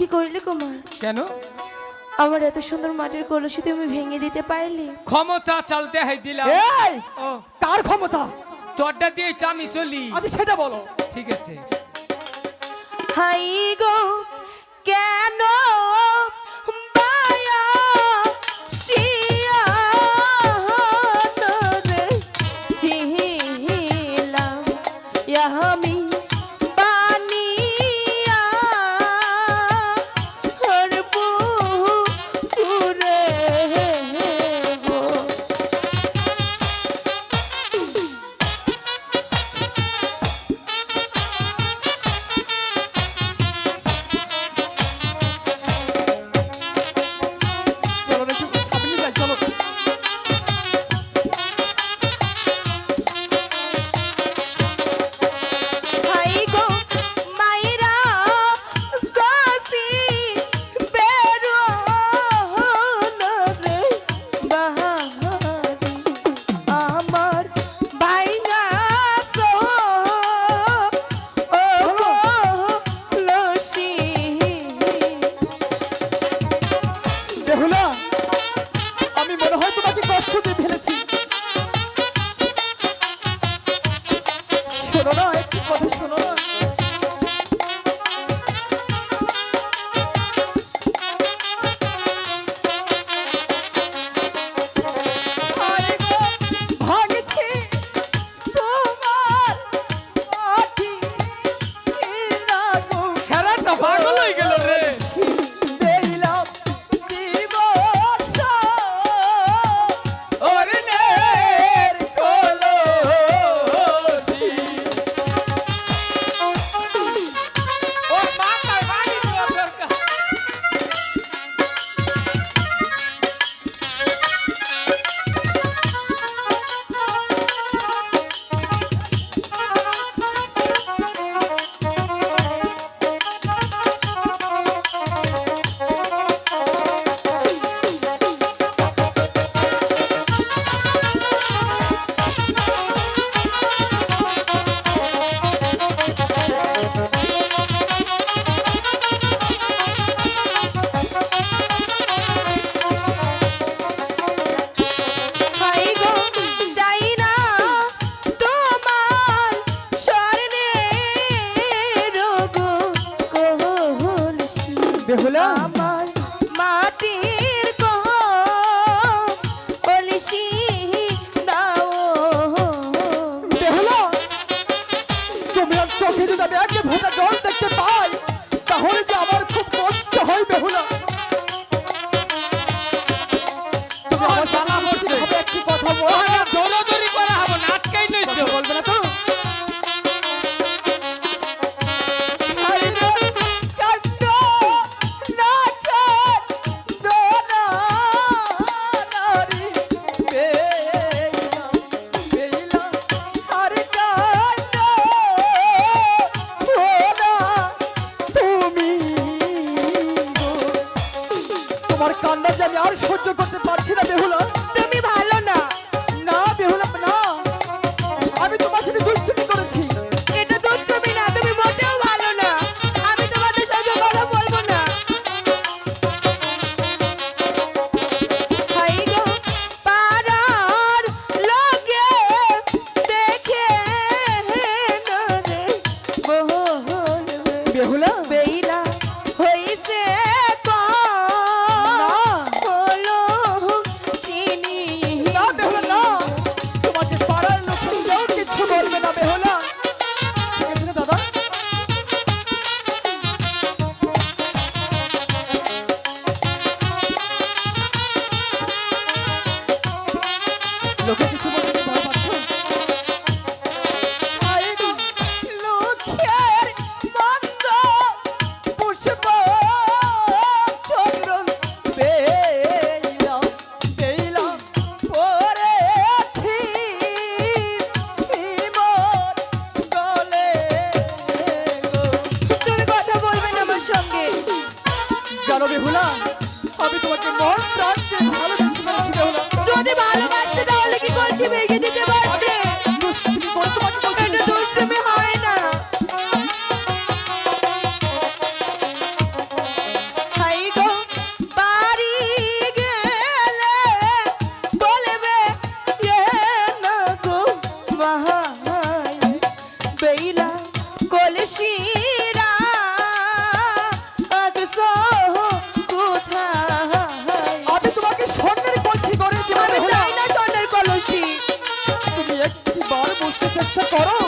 কি করলে কুমার? কেন? আমার এত সুন্দর মাটির কলসি তুমি ভেঙে দিতে পারলে? ক্ষমতা চালতে হাই দিলাম। এই! কার ক্ষমতা? তোরটা দিয়ে এটা আমি চলি। আচ্ছা সেটা বলো। ঠিক আছে। হাই গো No. বিয়ে হলো আমার মাটির কলসি দাও। বিয়ে হলো তুমি চোখে যদি আমি একে ভোটা জল দেখতে পাই তোমার সাথে চেষ্টা করো।